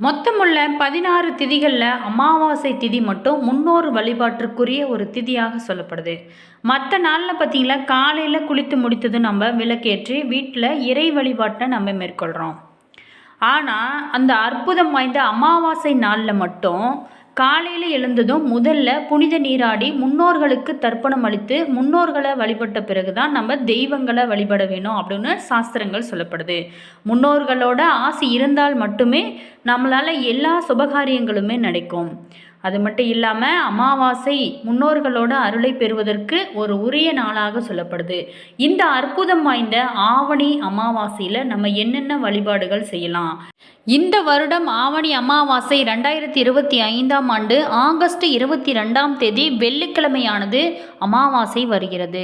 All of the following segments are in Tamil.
மொத்தமுள்ள பதினாறு திதிகளில் அமாவாசை திதி மட்டும் முன்னோர் வழிபாட்டிற்குரிய ஒரு திதியாக சொல்லப்படுது. மற்ற நாளில் பார்த்தீங்களா காலையில் குளித்து முடித்தது நம்ம விளக்கேற்றி வீட்டில் இறை வழிபாட்டை நம்ம மேற்கொள்கிறோம் ஆனால் அந்த அற்புதம் வாய்ந்த அமாவாசை நாளில் மட்டும் காலையில் எழுந்ததும் முதல்ல புனித நீராடி முன்னோர்களுக்கு தர்ப்பணம் அளித்து முன்னோர்களை வழிபட்ட பிறகு தான் நம்ம தெய்வங்களை வழிபட வேணும் அப்படின்னு சாஸ்திரங்கள் சொல்லப்படுது. முன்னோர்களோட ஆசை இருந்தால் மட்டுமே நம்மளால் எல்லா சுபகாரியங்களுமே நடக்கும். அது மட்டும் இல்லாமல் அமாவாசை முன்னோர்களோட அருளை பெறுவதற்கு ஒரு உரிய நாளாக சொல்லப்படுது. இந்த அற்புதம் வாய்ந்த ஆவணி அமாவாசையில் நம்ம என்னென்ன வழிபாடுகள் செய்யலாம்? இந்த வருடம் ஆவணி அமாவாசை ரெண்டாயிரத்தி இருபத்தி ஐந்தாம் ஆண்டு ஆகஸ்ட் இருபத்தி ரெண்டாம் தேதி வெள்ளிக்கிழமையானது அமாவாசை வருகிறது.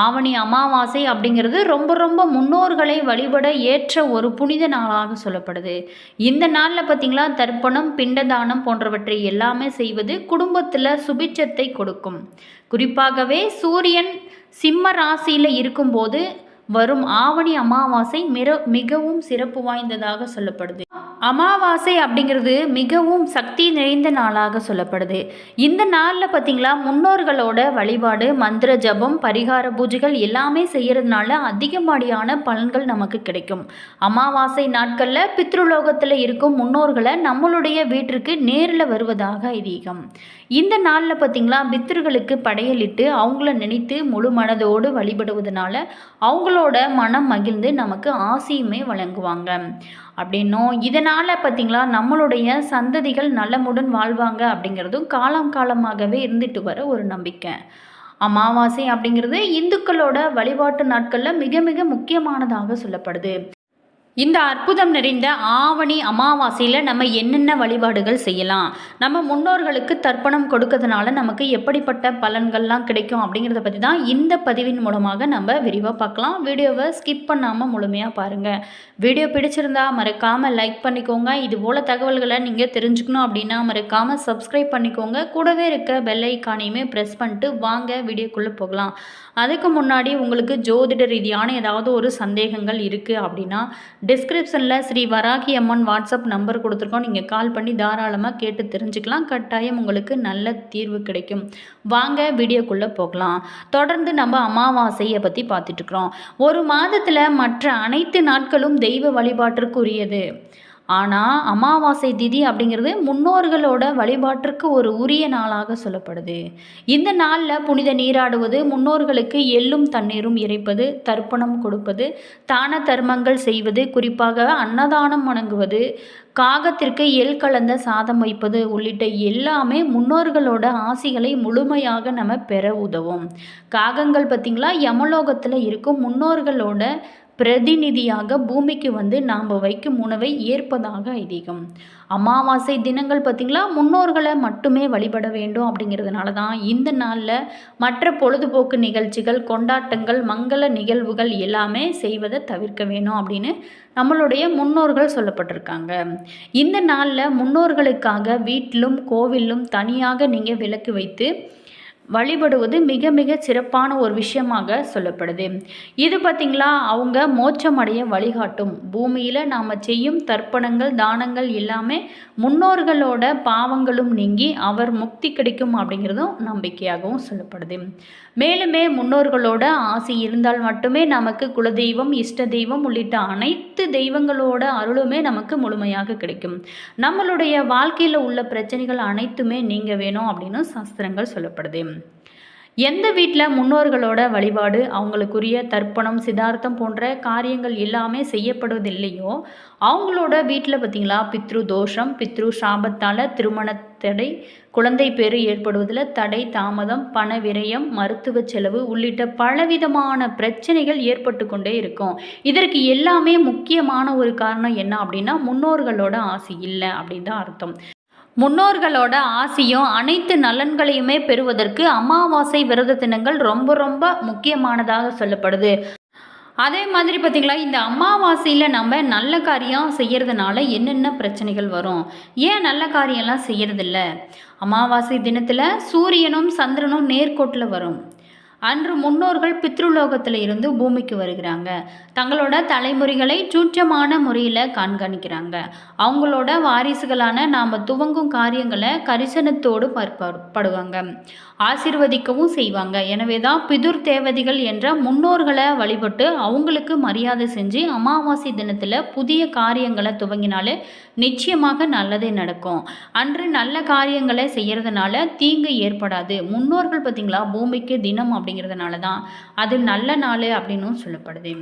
ஆவணி அமாவாசை அப்படிங்கிறது ரொம்ப ரொம்ப முன்னோர்களை வழிபட ஏற்ற ஒரு புனித நாளாக சொல்லப்படுது. இந்த நாளில் பார்த்திங்களா தர்ப்பணம் பிண்டதானம் போன்றவற்றை எல்லாமே செய்வது குடும்பத்தில் சுபிட்சத்தை கொடுக்கும். குறிப்பாகவே சூரியன் சிம்ம ராசியில் இருக்கும்போது வரும் ஆவணி அமாவாசை மிர மிகவும் சிறப்பு வாய்ந்ததாக சொல்லப்படுது. அமாவாசை அப்படிங்கிறது மிகவும் சக்தி நிறைந்த நாளாக சொல்லப்படுது. இந்த நாளில் பார்த்தீங்களா முன்னோர்களோட வழிபாடு மந்திர ஜபம் பரிகார பூஜைகள் எல்லாமே செய்யறதுனால அதிகப்படியான பலன்கள் நமக்கு கிடைக்கும். அமாவாசை நாட்களில் பித்ருலோகத்தில் இருக்கும் முன்னோர்களை நம்மளுடைய வீட்டிற்கு நேரில் வருவதாக ஐதீகம். இந்த நாளில் பார்த்தீங்களா பித்தர்களுக்கு படையலிட்டு அவங்கள நினைத்து முழு மனதோடு வழிபடுவதனால அவங்களோட மனம் மகிழ்ந்து நமக்கு ஆசையுமே வழங்குவாங்க. அப்படின்னும் இதனால் பார்த்திங்களா நம்மளுடைய சந்ததிகள் நலமுடன் வாழ்வாங்க அப்படிங்கிறதும் காலம் காலமாகவே இருந்துட்டு வர ஒரு நம்பிக்கை. அமாவாசை அப்படிங்கிறது இந்துக்களோட வழிபாட்டு நாட்களில் மிக மிக முக்கியமானதாக சொல்லப்படுது. இந்த அற்புதம் நிறைந்த ஆவணி அமாவாசையில் நம்ம என்னென்ன வழிபாடுகள் செய்யலாம்? நம்ம முன்னோர்களுக்கு தர்ப்பணம் கொடுக்கறதுனால நமக்கு எப்படிப்பட்ட பலன்கள்லாம் கிடைக்கும் அப்படிங்கிறத பற்றி தான் இந்த பதிவின் மூலமாக நம்ம விரிவாக பார்க்கலாம். வீடியோவை ஸ்கிப் பண்ணாமல் முழுமையாக பாருங்கள் வீடியோ பிடிச்சிருந்தா மறக்காமல் லைக் பண்ணிக்கோங்க. இது போல் தகவல்களை நீங்கள் தெரிஞ்சுக்கணும் அப்படின்னா மறக்காமல் சப்ஸ்கிரைப் பண்ணிக்கோங்க. கூடவே இருக்க பெல் ஐக்கானையுமே ப்ரெஸ் பண்ணிட்டு வாங்க வீடியோக்குள்ளே போகலாம். அதுக்கு முன்னாடி உங்களுக்கு ஜோதிட ரீதியான ஏதாவது ஒரு சந்தேகங்கள் இருக்குது அப்படின்னா டிஸ்கிரிப்ஷனில் ஸ்ரீ வராகி அம்மன் வாட்ஸ்அப் நம்பர் கொடுத்துருக்கோம். நீங்கள் கால் பண்ணி தாராளமாக கேட்டு தெரிஞ்சுக்கலாம். கட்டாயம் உங்களுக்கு நல்ல தீர்வு கிடைக்கும். வாங்க வீடியோக்குள்ளே போகலாம். தொடர்ந்து நம்ம அமாவாசையை பற்றி பார்த்துட்ருக்குறோம் ஒரு மாதத்தில் மற்ற அனைத்து நாட்களும் தெய்வ வழிபாட்டிற்குரியது. ஆனால் அமாவாசை திதி அப்படிங்கிறது முன்னோர்களோட வழிபாட்டிற்கு ஒரு உரிய நாளாக சொல்லப்படுது. இந்த நாளில் புனித நீராடுவது முன்னோர்களுக்கு எள்ளும் தண்ணீரும் இறைப்பது தர்ப்பணம் கொடுப்பது தான தர்மங்கள் செய்வது குறிப்பாக அன்னதானம் வணங்குவது காகத்திற்கு எள் கலந்த சாதம் வைப்பது உள்ளிட்ட எல்லாமே முன்னோர்களோட ஆசிகளை முழுமையாக நம்ம பெற உதவும். காகங்கள் பார்த்திங்களா யமலோகத்தில் இருக்கும் முன்னோர்களோட பிரதிநிதியாக பூமிக்கு வந்து நாம் வைக்கும் உணவை ஏற்பதாக ஐதீகம். அமாவாசை தினங்கள் பார்த்திங்களா? முன்னோர்களை மட்டுமே வழிபட வேண்டும் அப்படிங்கிறதுனால தான் இந்த நாளில் மற்ற பொழுதுபோக்கு நிகழ்ச்சிகள் கொண்டாட்டங்கள் மங்கள நிகழ்வுகள் எல்லாமே செய்வதை தவிர்க்க வேணும் அப்படின்னு நம்மளுடைய முன்னோர்கள் சொல்லப்பட்டிருக்காங்க. இந்த நாளில் முன்னோர்களுக்காக வீட்டிலும் கோவிலும் தனியாக நீங்கள் விளக்கு வைத்து வழிபடுவது மிக மிக சிறப்பான ஒரு விஷயமாக சொல்லப்படுது. இது பார்த்திங்களா அவங்க மோட்சமடைய வழிகாட்டும். பூமியில் நாம் செய்யும் தர்ப்பணங்கள் தானங்கள் எல்லாமே முன்னோர்களோட பாவங்களும் நீங்கி அவர் முக்தி கிடைக்கும் அப்படிங்கிறதும் நம்பிக்கையாகவும் சொல்லப்படுது. மேலுமே முன்னோர்களோட ஆசை இருந்தால் மட்டுமே நமக்கு குலதெய்வம் இஷ்ட தெய்வம் உள்ளிட்ட அனைத்து தெய்வங்களோட அருளுமே நமக்கு முழுமையாக கிடைக்கும். நம்மளுடைய வாழ்க்கையில் உள்ள பிரச்சனைகள் அனைத்துமே நீங்க வேணும் அப்படின்னு சாஸ்திரங்கள் சொல்லப்படுது. எந்த வீட்டில் முன்னோர்களோட வழிபாடு அவங்களுக்குரிய தர்ப்பணம் சிதார்த்தம் போன்ற காரியங்கள் எல்லாமே செய்யப்படுவதில்லையோ அவங்களோட வீட்டில் பார்த்திங்களா பித்ரு தோஷம் பித்ரு சாபத்தால் திருமண தடை குழந்தை பேறு ஏற்படுவதில் தடை தாமதம் பண விரயம் மருத்துவ செலவு உள்ளிட்ட பலவிதமான பிரச்சனைகள் ஏற்பட்டு கொண்டே இருக்கும். இதற்கு எல்லாமே முக்கியமான ஒரு காரணம் என்ன அப்படின்னா முன்னோர்களோட ஆசை இல்லை அப்படின்னு தான் அர்த்தம். முன்னோர்களோட ஆசியும் அனைத்து நலன்களையுமே பெறுவதற்கு அமாவாசை விரத தினங்கள் ரொம்ப ரொம்ப முக்கியமானதாக சொல்லப்படுது. அதே மாதிரி பார்த்திங்களா இந்த அமாவாசையில் நம்ம நல்ல காரியம் செய்கிறதுனால என்னென்ன பிரச்சனைகள் வரும்? ஏன் நல்ல காரியம்லாம் செய்கிறதில்ல அமாவாசை தினத்தில் சூரியனும் சந்திரனும் நேர்கோட்டில் வரும். அன்று முன்னோர்கள் பித்ருலோகத்தில் இருந்து பூமிக்கு வருகிறாங்க. தங்களோட தலைமுறைகளை சூட்சமான முறையில் கண்காணிக்கிறாங்க. அவங்களோட வாரிசுகளான நாம் துவங்கும் காரியங்களை கரிசனத்தோடு படுவாங்க. ஆசிர்வதிக்கவும் செய்வாங்க. எனவே தான் பிதுர் தேவதைகள் என்ற முன்னோர்களை வழிபட்டு அவங்களுக்கு மரியாதை செஞ்சு அமாவாசை தினத்தில் புதிய காரியங்களை துவங்கினாலே நிச்சயமாக நல்லதே நடக்கும். அன்று நல்ல காரியங்களை செய்கிறதுனால தீங்கு ஏற்படாது. முன்னோர்கள் பார்த்திங்களா பூமிக்கு தினம் அப்படி அப்படிங்கிறதுனால தான் அது நல்ல நாள் அப்படின்னும் சொல்லப்படுது.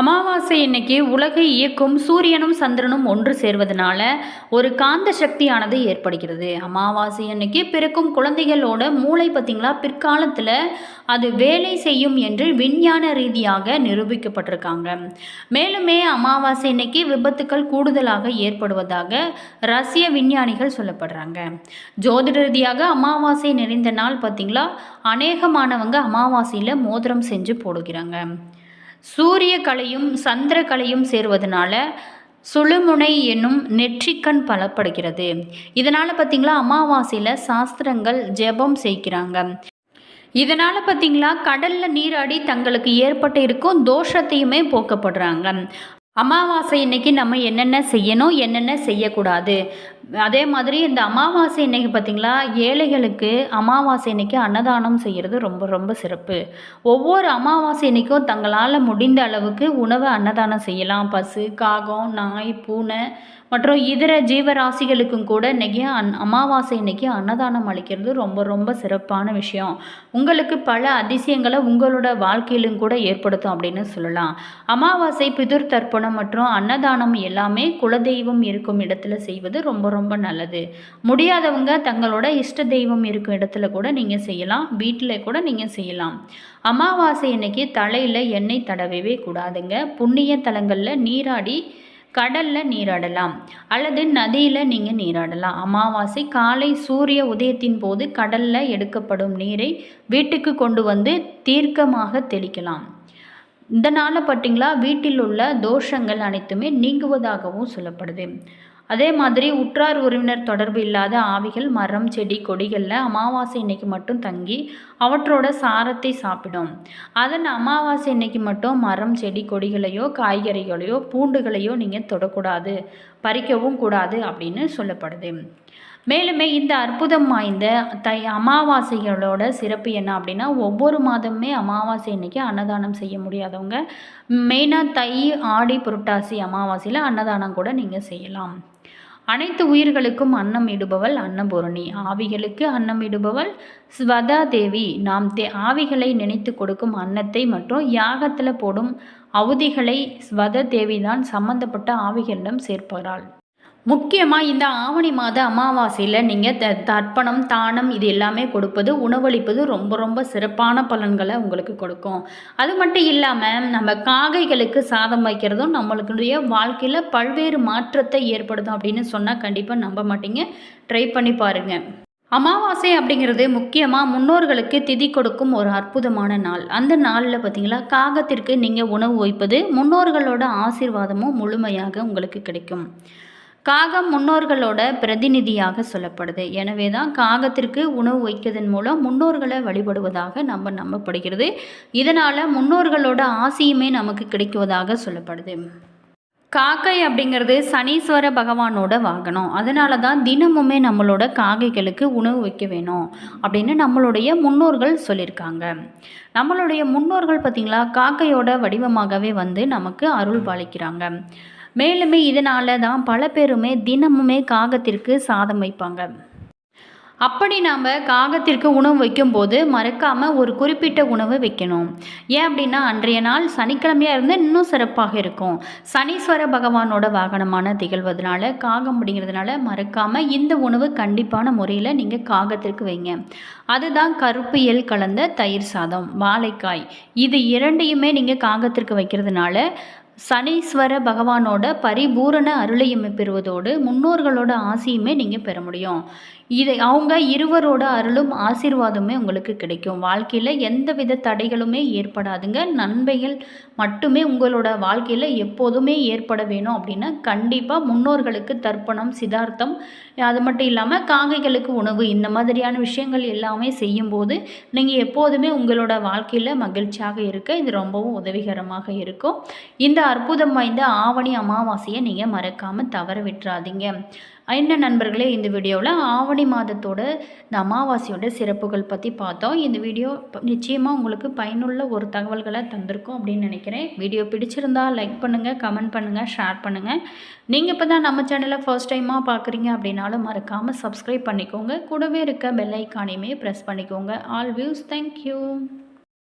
அமாவாசை இன்னைக்கு உலகை இயக்கும் சூரியனும் சந்திரனும் ஒன்று சேர்வதனால ஒரு காந்த சக்தியானது ஏற்படுகிறது. அமாவாசை அன்னைக்கு பிறக்கும் குழந்தைகளோட மூளை பார்த்திங்களா? பிற்காலத்தில் அது வேலை செய்யும் என்று விஞ்ஞான ரீதியாக நிரூபிக்கப்பட்டிருக்காங்க. மேலுமே அமாவாசை இன்னைக்கு விபத்துக்கள் கூடுதலாக ஏற்படுவதாக ரஷ்ய விஞ்ஞானிகள் சொல்லப்படுறாங்க. ஜோதிட ரீதியாக அமாவாசை நிறைந்த நாள் பார்த்திங்களா? அநேகமானவங்க அமாவாசையில் மோதிரம் செஞ்சு போடுகிறாங்க. சூரிய கலையும் சந்திர கலையும் சேர்வதனால சுழுமுனை என்னும் நெற்றிக்கண் பலப்படுகிறது. இதனால் பார்த்திங்களா அமாவாசையில் சாஸ்திரங்கள் ஜெபம் செய்கிறாங்க. இதனால் பார்த்திங்களா கடலில் நீராடி தங்களுக்கு ஏற்பட்டு இருக்கும் தோஷத்தையுமே போக்கப்படுறாங்க. அமாவாசை இன்னைக்கு நம்ம என்னென்ன செய்யணும் என்னென்ன செய்யக்கூடாது? அதே மாதிரி இந்த அமாவாசை இன்னைக்கு பார்த்திங்களா ஏழைகளுக்கு அமாவாசை இன்னைக்கு அன்னதானம் செய்கிறது ரொம்ப ரொம்ப சிறப்பு. ஒவ்வொரு அமாவாசை இன்னைக்கும் தங்களால் முடிந்த அளவுக்கு உணவை அன்னதானம் செய்யலாம். பசு காகம் நாய் பூனை மற்றும் இதர ஜீவராசிகளுக்கும் கூட இன்றைக்கி அன் அமாவாசை இன்றைக்கி அன்னதானம் அளிக்கிறது ரொம்ப ரொம்ப சிறப்பான விஷயம். உங்களுக்கு பல அதிசயங்களை உங்களோட வாழ்க்கையிலும் கூட ஏற்படுத்தும் அப்படின்னு சொல்லலாம். அமாவாசை பிதுர் தர்ப்பணம் மற்றும் அன்னதானம் எல்லாமே குலதெய்வம் இருக்கும் இடத்துல செய்வது ரொம்ப ரொம்ப நல்லது. முடியாதவங்க தங்களோட இஷ்ட தெய்வம் இருக்கும் இடத்துல கூட நீங்கள் செய்யலாம். வீட்டில் கூட நீங்கள் செய்யலாம். அமாவாசை அன்னைக்கு தலையில் எண்ணெய் தடவவே கூடாதுங்க. புண்ணிய தலங்களில் நீராடி கடலில் நீராடலாம். அல்லது நதியில் நீங்கள் நீராடலாம். அமாவாசை காலை சூரிய உதயத்தின் போது கடலில் எடுக்கப்படும் நீரை வீட்டுக்கு கொண்டு வந்து தீர்க்கமாக தெளிக்கலாம். இதனால் பார்த்தீங்களா வீட்டில் உள்ள தோஷங்கள் அனைத்துமே நீங்குவதாகவும் சொல்லப்படுது. அதே மாதிரி உற்றார் உறவினர் தொடர்பு இல்லாத ஆவிகள் மரம் செடி கொடிகளில் அமாவாசை இன்னைக்கு மட்டும் தங்கி அவற்றோட சாரத்தை சாப்பிடும். அதன் அமாவாசை இன்னைக்கு மட்டும் மரம் செடி கொடிகளையோ காய்கறிகளையோ பூண்டுகளையோ நீங்கள் தொடக்கூடாது பறிக்கவும் கூடாது அப்படின்னு சொல்லப்படுது. மேலுமே இந்த அற்புதம் வாய்ந்த தை அமாவாசைகளோட சிறப்பு என்ன அப்படின்னா ஒவ்வொரு மாதமுமே அமாவாசை இன்றைக்கி அன்னதானம் செய்ய முடியாதவங்க மெயினாக தை ஆடி புரட்டாசி அமாவாசையில் அன்னதானம் கூட நீங்கள் செய்யலாம். அனைத்து உயிர்களுக்கும் அன்னம் இடுபவள் அன்னபூரணி. ஆவிகளுக்கு அன்னம் இடுபவள் ஸ்வதா தேவி நாம் தே ஆவிகளை நினைத்து கொடுக்கும் அன்னத்தை மற்றும் யாகத்தில் போடும் அவதிகளை ஸ்வத தேவி தான் சம்பந்தப்பட்ட ஆவிகளிடம் சேர்ப்பாள் முக்கியமாக இந்த ஆவணி மாத அமாவாசையில் நீங்கள் த தர்ப்பணம் தானம் இது எல்லாமே கொடுப்பது உணவளிப்பது ரொம்ப ரொம்ப சிறப்பான பலன்களை உங்களுக்கு கொடுக்கும். அது மட்டும் இல்லாமல் நம்ம காகைகளுக்கு சாதம் வைக்கிறதும் நம்மளுடைய வாழ்க்கையில் பல்வேறு மாற்றத்தை ஏற்படுத்தும் அப்படின்னு சொன்னால் கண்டிப்பாக நம்ப மாட்டீங்க. ட்ரை பண்ணி பாருங்கள் அமாவாசை அப்படிங்கிறது முக்கியமாக முன்னோர்களுக்கு திதி கொடுக்கும் ஒரு அற்புதமான நாள். அந்த நாளில் பார்த்தீங்களா காகத்திற்கு நீங்கள் உணவு வைப்பது முன்னோர்களோட ஆசீர்வாதமும் முழுமையாக உங்களுக்கு கிடைக்கும். காகம் முன்னோர்களோட பிரதிநிதியாக சொல்லப்படுது. எனவே தான் காகத்திற்கு உணவு வைக்கிறதன் மூலம் முன்னோர்களை வழிபடுவதாக நம்ம நம்பப்படுகிறது. இதனால் முன்னோர்களோட ஆசையுமே நமக்கு கிடைக்குவதாக சொல்லப்படுது. காக்கை அப்படிங்கிறது சனீஸ்வர பகவானோட வாகனம். அதனால தான் தினமுமே நம்மளோட காகைகளுக்கு உணவு வைக்க வேணும் அப்படின்னு நம்மளுடைய முன்னோர்கள் சொல்லியிருக்காங்க. நம்மளுடைய முன்னோர்கள் பார்த்திங்களா காக்கையோட வடிவமாகவே வந்து நமக்கு அருள் பாலிக்கிறாங்க மேலுமே இதனால தான் பல பேருமே தினமுமே காகத்திற்கு சாதம் வைப்பாங்க. அப்படி நாம் காகத்திற்கு உணவு வைக்கும்போது மறக்காமல் ஒரு குறிப்பிட்ட உணவு வைக்கணும். ஏன் அப்படின்னா அன்றைய நாள் சனிக்கிழமையாக இருந்தால் இன்னும் சிறப்பாக இருக்கும். சனீஸ்வர பகவானோட வாகனமான திகழ்வதனால காகம் அப்படிங்கிறதுனால மறக்காமல் இந்த உணவு கண்டிப்பான முறையில் நீங்கள் காகத்திற்கு வைங்க. அதுதான் கருப்பு எல் கலந்த தயிர் சாதம் வாழைக்காய். இது இரண்டையுமே நீங்கள் காகத்திற்கு வைக்கிறதுனால சனீஸ்வர பகவானோட பரிபூரண அருளையுமே பெறுவதோடு முன்னோர்களோட ஆசையுமே நீங்கள் பெற முடியும். இதை அவங்க இருவரோட அருளும் ஆசீர்வாதமே உங்களுக்கு கிடைக்கும். வாழ்க்கையில் எந்த வித தடைகளுமே ஏற்படாதுங்க. நன்மைகள் மட்டுமே உங்களோட வாழ்க்கையில் எப்போதுமே ஏற்பட வேணும் அப்படின்னா கண்டிப்பாக முன்னோர்களுக்கு தர்ப்பணம் சிதார்த்தம் அது மட்டும் இல்லாமல் காங்கைகளுக்கு உணவு இந்த மாதிரியான விஷயங்கள் எல்லாமே செய்யும்போது நீங்கள் எப்போதுமே உங்களோட வாழ்க்கையில் மகிழ்ச்சியாக இருக்க இது ரொம்பவும் உதவிகரமாக இருக்கும். இந்த அற்புதம் வாய்ந்த ஆவணி அமாவாசையை நீங்கள் மறக்காமல் தவற விட்டுறாதீங்க. என்ன நண்பர்களே இந்த வீடியோவில் ஆவணி மாதத்தோட இந்த அமாவாசையோட சிறப்புகள் பற்றி பார்த்தோம். இந்த வீடியோ நிச்சயமாக உங்களுக்கு பயனுள்ள ஒரு தகவல்களை தந்திருக்கும் அப்படின்னு நினைக்கிறேன். வீடியோ பிடிச்சிருந்தா லைக் பண்ணுங்கள் கமெண்ட் பண்ணுங்கள் ஷேர் பண்ணுங்கள் நீங்கள் இப்போ தான் நம்ம சேனலை ஃபர்ஸ்ட் டைமாக பார்க்குறீங்க அப்படின்னாலும் மறக்காமல் சப்ஸ்கிரைப் பண்ணிக்கோங்க. கூடவே இருக்க பெல் ஐக்கானையுமே ப்ரெஸ் பண்ணிக்கோங்க. All views thank you